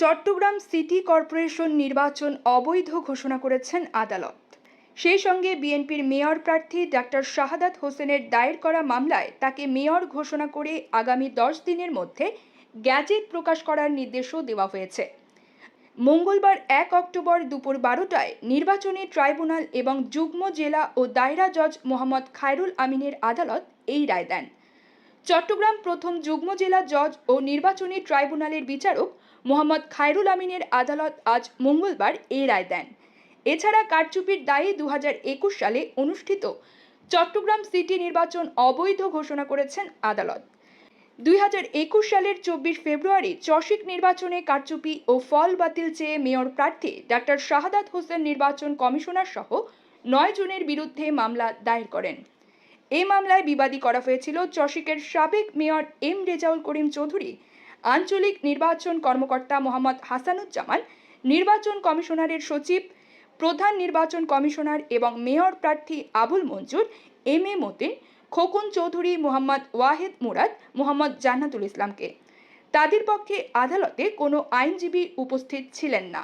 Chittagong city corporation নির্বাচন অবৈধ ঘোষণা করেছেন আদালত। সেই সঙ্গে বিএনপির মেয়র প্রার্থী ডাক্তার শাহাদাত হোসেনের দায়ের করা মামলায় তাকে মেয়র ঘোষণা করে আগামী দশ দিনের মধ্যে গ্যাজেট প্রকাশ করার নির্দেশও দেওয়া হয়েছে। মঙ্গলবার এক অক্টোবর দুপুর বারোটায় নির্বাচনী ট্রাইব্যুনাল এবং যুগ্ম জেলা ও দায়রা জজ মোহাম্মদ খায়রুল আমিনের আদালত এই রায় দেন। চট্টগ্রাম প্রথম যুগ্ম জেলা জজ ও নির্বাচনী ট্রাইব্যুনালের বিচারক মোহাম্মদ খায়রুল আমিনের আদালত আজ মঙ্গলবার এই রায় দেন। এছাড়া কারচুপির দায়ে দুই হাজার একুশ সালে অনুষ্ঠিত চট্টগ্রাম সিটি নির্বাচন অবৈধ ঘোষণা করেছেন আদালত। দুই হাজার একুশ সালের চব্বিশ ফেব্রুয়ারি চসিক নির্বাচনে কারচুপি ও ফল বাতিল চেয়ে মেয়র প্রার্থী ডাক্তার শাহাদাত হোসেন নির্বাচন কমিশনার সহ নয় জনের বিরুদ্ধে মামলা দায়ের করেন। এই মামলায় বিবাদী করা হয়েছিল চসিকের সাবেক মেয়র এম রেজাউল করিম চৌধুরী, আঞ্চলিক নির্বাচন কর্মকর্তা মোহাম্মদ হাসানুজ্জামান, নির্বাচন কমিশনারের সচিব, প্রধান নির্বাচন কমিশনার এবং মেয়র প্রার্থী আবুল মঞ্জুর, এম এ মতিন, খোকন চৌধুরী মোহাম্মদ ওয়াহেদ মুরাদ, মোহাম্মদ জান্নাতুল ইসলামকে। তাদের পক্ষে আদালতে কোনো আইনজীবী উপস্থিত ছিলেন না।